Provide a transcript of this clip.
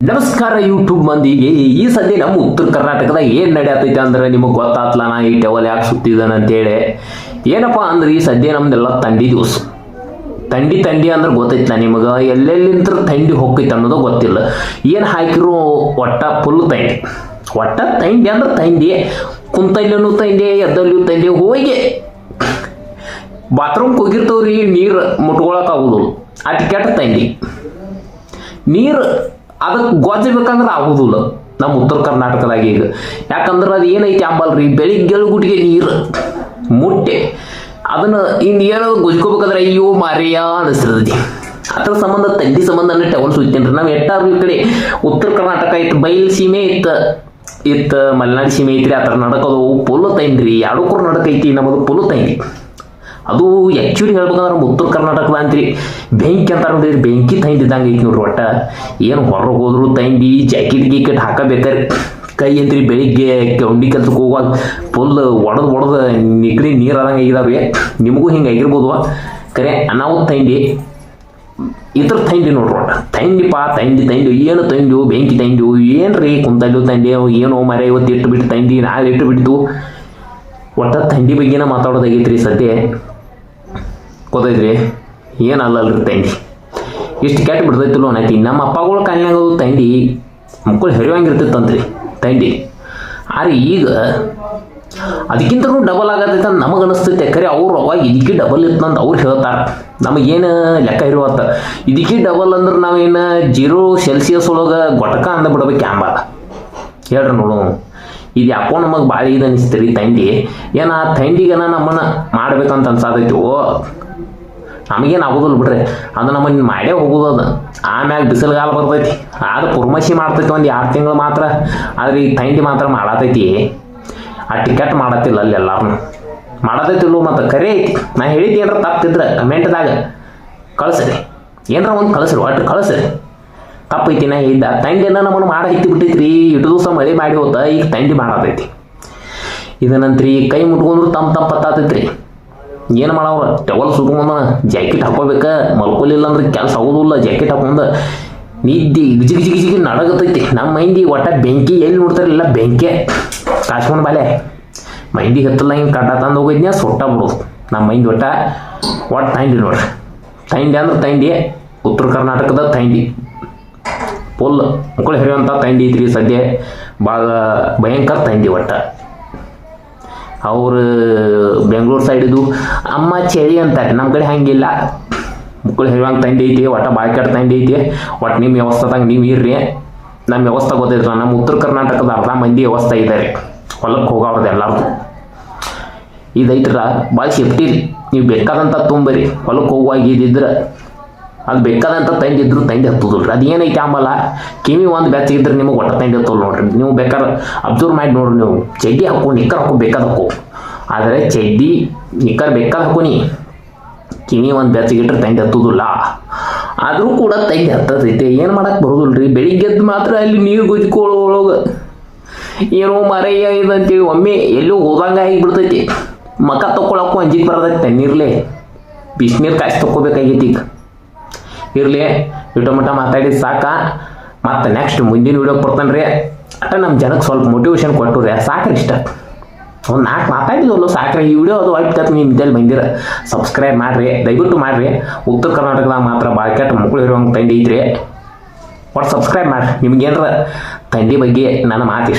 ನಮಸ್ಕಾರ ಯೂಟ್ಯೂಬ್ ಮಂದಿಗೆ, ಈ ಸದ್ಯ ನಮ್ಮ ಉತ್ತರ ಕರ್ನಾಟಕದಾಗ ಏನ್ ನಡೆಯತೈತೆ ಅಂದ್ರೆ ನಿಮಗೆ ಗೊತ್ತಾತ್ಲ, ನಾ ಈ ಟವಲ್ ಯಾಕೆ ಸುತ್ತಿದ್ದಾನೆ ಅಂತೇಳಿ. ಏನಪ್ಪ ಅಂದ್ರೆ ಈ ಸದ್ಯ ನಮ್ದೆಲ್ಲ ತಂಡಿ ದಿವಸ. ತಂಡಿ ತಂಡಿ ಅಂದ್ರೆ ಗೊತ್ತೈತ್ಲ ನಿಮಗೆ ಎಲ್ಲೆಲ್ಲಿಂತ ತಂಡಿ ಹೋಗ್ತೈತೆ ಅನ್ನೋದು ಗೊತ್ತಿಲ್ಲ. ಏನು ಹಾಕಿರೋ ಒಟ್ಟ ಫುಲ್ ತಂಡಿ. ಒಟ್ಟ ತಂಡಿ ಅಂದ್ರೆ ತಂಡಿ ಕುಂತಲ್ಲೂ ತಂಡಿ, ಎದ್ದಲ್ಲೂ ತಂಡಿ, ಹೋಗಿ. ಬಾತ್ರೂಮ್ಗೆ ಹೋಗಿರ್ತವ್ರಿ ನೀರು ಆಗುದು ಅಟ್ ಕೆಟ್ಟ ತಂಡಿ. ನೀರು ಅದಕ್ಕೆ ಗೊಜ್ಜಬೇಕಂದ್ರೆ ಆಗುದಿಲ್ಲ. ನಮ್ಮ ಉತ್ತರ ಕರ್ನಾಟಕದಾಗ ಈಗ. ಯಾಕಂದ್ರೆ ಅದು ಏನೈತಿ ಅಂಬಲ್ರಿ? ಬೆಳಿಗ್ಗೆ ಗುಟ್ಟಿಗೆ ನೀರು, ಮುಟ್ಟೆ. ಅದನ್ನು ಇನ್ನು ಏನೋ ಗೊಜ್ಕೋಬೇಕಾದ್ರೆ ಅಯ್ಯೋ ಮಾರಿಯಾ ಅನಿಸ್ತದೆ. ಅದ್ರ ಸಂಬಂಧ ತಂಡಿ ಸಂಬಂಧ ಟವಲ್ ಸುತ್ತೇನ್ರಿ. ನಾವು ಎಟ್ಟಾರು ಈ ಕಡೆ ಉತ್ತರ ಕರ್ನಾಟಕ ಇತ್ತು, ಬಯಲು ಸೀಮೆ ಇತ್ತು. ಇತ್ತು ಮಲೆನಾಡು ಸೀಮೆ ಐತ್ರಿ, ಆ ಥರ ನಡಕೋದು. ಪುಲ್ ತೈನ್ರಿ ಎರಡಕ್ಕೂ ನಡಕೈತಿ ನಮ್ಮದು ಪುಲ್ ತೈನ್ರಿ ಅದು ಆ್ಯಕ್ಚುಲಿ ಹೇಳ್ಬೇಕಂದ್ರೆ ನಮ್ಮ ಉತ್ತರ ಕರ್ನಾಟಕದ ರೀ ಬೆಂಕಿ ಅಂತ ನೋಡಿದ್ರಿ ಬೆಂಕಿ ತೈಂದಿದ್ದಂಗೆ ಐತಿ ನೋಡ್ರಿ ಒಟ್ಟ. ಏನು ಹೊರಗೆ ಹೋದ್ರು ತೈಂದಿ ಜಾಕೆಟ್ ಗೀಕೆಟ್ ಹಾಕಬೇಕಾರೆ. ಕೈ ಅಂತ್ರಿ ಬೆಳಿಗ್ಗೆ ಗೌಂಡಿ ಕೆಲ್ಸಕ್ಕೆ ಹೋಗುವಾಗ ಫುಲ್ ಒಡೆದು ಒಡೆದು ನಿಗಡಿ ನೀರು ಆದಂಗೆ ಆಗಿದಾವೆ ನಿಮಗೂ ಹಿಂಗೆ ಆಗಿರ್ಬೋದು ಕರೆ, ಅನಾಹುತ ತೈಂಡಿ ಇದ್ರ ತಂಡಿ ನೋಡ್ರಿ ಒಟ್ಟ. ತಂಡಿಪ್ಪ ತಂಡಿ ತಂಡಿ ಏನು ತೈಂಡು ಬೆಂಕಿ ತೈಂಡು ಏನು ರೀ ಕುಂತಲ್ಲಿ ತಂಡಿ ಏನೋ ಮರ ಇವತ್ತು ಇಟ್ಟು ಬಿಟ್ಟು ತಂಡಿ ನಾಳೆ ಇಟ್ಟು ಬಿಟ್ಟು ಒಟ್ಟ ತಂಡಿ ಬಗ್ಗೆನ ಮಾತಾಡೋದಾಗೈತ್ರಿ ಸದ್ಯ. ಗೊತ್ತೈತ್ರಿ ಏನಲ್ಲಲ್ರಿ ತಂಡಿ ಇಷ್ಟು ಕೆಟ್ಟ ಬಿಡ್ತೈತಿಲ್ಲ ಅನ್ನೈತಿ ನಮ್ಮ ಅಪ್ಪಗಳ ಕಾಲಿನಾಗ ತಂಡಿ ಮಕ್ಕಳು ಹೆರಿವಂಗಿರ್ತೈತಂತ್ರಿ ತಂಡಿ ಆದ್ರೆ ಈಗ ಅದಕ್ಕಿಂತನೂ ಡಬಲ್ ಆಗತ್ತೈತೆ ಅಂತ ನಮಗೆ ಅನಿಸ್ತೈತೆ. ಖರೆ ಅವ್ರು ಅವಾಗ ಇದಕ್ಕೆ ಡಬಲ್ ಇತ್ತಂತ ಅವ್ರು ಹೇಳ್ತಾರೆ. ನಮಗೇನು ಲೆಕ್ಕ ಇರುವತ್ತ? ಇದಕ್ಕೆ ಡಬಲ್ ಅಂದ್ರೆ ನಾವೇನು ಜೀರೋ ಸೆಲ್ಸಿಯಸ್ ಒಳಗೆ ಗೊಟಕ ಅಂದ ಬಿಡ್ಬೇಕು ಕ್ಯಾಂಬ ಹೇಳ್ರಿ ನೋಡು ಇದು ಯಾಕೋ ನಮಗೆ ಭಾಳ ಇದು ಅನಿಸ್ತೀರಿ ತಂಡಿ ಏನ ಆ ತಂಡಿಗನ ನಮ್ಮನ್ನ ಮಾಡ್ಬೇಕಂತ ಅನ್ಸಾದೈತಿ ಓ ನಮಗೇನು ಆಗೋದಿಲ್ಲ ಬಿಡ್ರಿ. ಅದು ನಮ್ಮ ಮಾಡೇ ಹೋಗೋದು ಅದು. ಆಮ್ಯಾಗ ಬಿಸಿಲುಗಾಲ ಬರ್ತೈತಿ. ಆದ್ರೆ ಪುರ್ಮಶಿ ಮಾಡ್ತೈತಿ ಒಂದು ಎರಡು ತಿಂಗಳು ಮಾತ್ರ. ಆದ್ರೆ ಈ ತಂಡಿ ಮಾತ್ರ ಮಾಡತೈತಿ. ಆ ಟಿಕೆಟ್ ಮಾಡತ್ತಿಲ್ಲ ಅಲ್ಲಿ ಎಲ್ಲಾರನು. ಮಾಡತೈತಿಲ್ಲೋ ಮತ್ತು ಕರೆ ಐತಿ. ನಾ ಹೇಳಿದ್ದೆ ಏನಾರ ತಪ್ಪಿದ್ರೆ ಕಮೆಂಟ್ದಾಗ ಕಳಿಸ್ರಿ. ಏನಾರ ಒಂದು ಕಳಿಸ್ರಿ, ಒಟ್ಟು ಕಳಿಸ್ರಿ. ತಪ್ಪೈತಿ ನಾ ಹೇಳಿದ್ದ. ತಂಡಿನ ನಮ್ಮನ್ನು ಮಾಡ ಹಿತ್ತಿ ಬಿಟ್ಟೈತಿ ಇಟ್ಟು ದಿವಸ ಮಳೆ ಮಾಡಿ ಹೋತ, ಈಗ ತಂಡಿ ಮಾಡತೈತಿ. ಇದನ್ನಂತ್ರಿ ಕೈ ಮುಟ್ಕೊಂಡ್ರು ತಮ್ಮ ತಮ್ಮ ಪತ್ತಾತೈತ್ರಿ ಏನು ಮಾಡವ್ರ? ಟವಲ್ ಸುಟ್ಕೊಂಡ ಜಾಕೆಟ್ ಹಾಕೋಬೇಕ ಮಲ್ಕೊಲಿಲ್ಲ ಅಂದ್ರೆ ಕೆಲಸ ಆಗೋದಿಲ್ಲ. ಜಾಕೆಟ್ ಹಾಕೊಂಡ ನಿದ್ದೆ ಗಿಜಿ ಗಿಜಿ ಗಿಜಿ ನಡಗತೈತಿ. ನಮ್ಮ ಮೈಂದಿ ಒಟ್ಟ ಬೆಂಕಿ ಎಲ್ಲಿ ನೋಡ್ತಾರಿಲ್ಲ ಬೆಂಕಿ. ಕಾಸ್ಕೊಂಡು ಬಾಲೆ. ಮೈಂದಿ ಹತ್ತಲ್ಲ ಹಿಂಗೆ ಕಟ್ಟ ತಂದು ಹೋಗಿದ್ನ ಸೊಟ್ಟ ಬಿಡೋದು. ನಮ್ಮ ಮೈಂದಿ ಒಟ್ಟ ಒಟ್ಟು ತೈಂಡಿ ನೋಡ್ರಿ. ತೈಂಡಿ ಅಂದ್ರೆ ತೈಂಡಿ ಉತ್ತರ ಕರ್ನಾಟಕದ ತೈಂಡಿ ಪುಲ್ ಮಕ್ಕಳು ಹೆರಿಯುವಂಥ ತಂಡಿ ಐತ್ರಿ ಸದ್ಯ. ಭಾಳ ಭಯಂಕರ ತಂಡಿ ಒಟ್ಟ. ಅವರು ಬೆಂಗಳೂರು ಸೈಡಿದು, ಅಮ್ಮ ಚಳಿ ಅಂತಾರೆ ನಮ್ಮ ಕಡೆ ಹಂಗಿಲ್ಲ. ಮಕ್ಕಳು ಹೇಳುವಂಗೆ ತಂಡಿ ಐತಿ, ಒಟ್ಟ ಬಾಯ್ಕಾಡ್ ತಂದೆ ಐತಿ. ಒಟ್ಟು ನಿಮ್ಮ ವ್ಯವಸ್ಥೆದಾಗ ನೀವು ಇರ್ರಿ. ನಮ್ಮ ವ್ಯವಸ್ಥೆ ಗೊತ್ತೈತ್ರ ನಮ್ಮ ಉತ್ತರ ಕರ್ನಾಟಕದ ಅರ್ಧ ಮಂದಿ ವ್ಯವಸ್ಥೆ ಇದ್ದಾರೆ ಹೊಲಕ್ಕೆ ಹೋಗೋರ್ದು ಎಲ್ಲರೂ ಇದೈತ್ರ ಭಾಳ ಸೇಫ್ಟಿ ನೀವು ಬೇಕಾದಂಥ ತುಂಬರಿ. ಹೊಲಕ್ಕೆ ಹೋಗುವಾಗ ಇದಿದ್ರೆ ಅದು ಬೇಕಾದಂಥ ತಂದೆ ಇದ್ರು ತಂದೆ ಹತ್ತದಿಲ್ರಿ ಅದು ಏನೈತೆ ಆಮೇಲೆ ಕಿವಿ ಒಂದು ಬೆಚ್ಚಗಿದ್ರೆ ನಿಮಗೆ ಒಟ್ಟ ತಂದೆ ಹತ್ತಲ್ಲ ನೋಡ್ರಿ. ನೀವು ಬೇಕಾದ್ರೆ ಅಬ್ಸರ್ವ್ ಮಾಡಿ ನೋಡ್ರಿ ನೀವು. ಚಡ್ಡಿ ಹಾಕು, ನಿಕ್ಕರ್ ಹಾಕು ಬೇಕಾದ ಹಾಕು. ಆದರೆ ಚಡ್ಡಿ, ನಿಕ್ಕರ್ ಬೇಕಾದ ಹಾಕೋನಿ. ಕಿವಿ ಒಂದು ಬೆಚ್ಚಗಿಟ್ರೆ ತಂದೆ ಹತ್ತುದಿಲ್ಲ ಆದರೂ ಕೂಡ ತಂದೆ ಹತ್ತದೈತೆ ಏನು ಮಾಡಕ್ಕೆ ಬರೋದಿಲ್ಲ ರೀ ಬೆಳಿಗ್ಗೆದ್ದು ಮಾತ್ರ ಅಲ್ಲಿ ನೀರು ಗುದ್ಕೊಳ್ಳೋಳಗೆ ಏನೋ ಮರೆಯ ಇದಂತೇಳಿ ಒಮ್ಮೆ ಎಲ್ಲೂ ಹೋದಂಗೆ ಆಗಿಬಿಡ್ತೈತಿ. ಮಕ ತಕ್ಕೊಳಕ್ಕೂ ಅಂಜಿಗೆ ಬರೋದೈತೆ ತಣ್ಣೀರ್ಲೆ. ಬಿಸಿನೀರು ಕಾಯಿಸಿ ತಗೋಬೇಕಾಗೈತಿ ಈಗ. ಇರಲಿ. ಇಟೋ ಮಟ ಮಾತಾಡಿದ ಸಾಕ. ಮತ್ತು ನೆಕ್ಸ್ಟ್ ಮುಂದಿನ ವಿಡಿಯೋ ಕೊಡ್ತಾನೆ ರೀ. ಅಟ ನಮ್ಮ ಜನಕ್ಕೆ ಸ್ವಲ್ಪ ಮೋಟಿವೇಶನ್ ಕೊಟ್ಟು ರೀ ಸಾಕ್ರಿ ಇಷ್ಟ. ಒಂದು ನಾಲ್ಕು ಮಾತಾಡಿದ್ವಲ್ಲ, ಸಾಕ್ರಿ. ಈ ವಿಡಿಯೋ ಅದು ವೈಟ್ ಕತ್ ನಿಮ್ಮ ಇದ್ದಲ್ಲಿ ಬಂದಿರ. ಸಬ್ಸ್ಕ್ರೈಬ್ ಮಾಡಿರಿ. ದಯವಿಟ್ಟು ಮಾಡಿರಿ. ಉತ್ತರ ಕರ್ನಾಟಕದಾಗ ಮಾತ್ರ ಭಾಳ ಕೆಟ್ಟ ಮಕ್ಕಳು ಇರುವಂಗೆ ತಂಡಿ ಐತ್ರಿ ಒಟ್ಟು ಸಬ್ಸ್ಕ್ರೈಬ್ ಮಾಡಿರಿ. ನಿಮ್ಗೇನಾರ ತಂಡಿ ಬಗ್ಗೆ ನನ್ನ ಮಾತು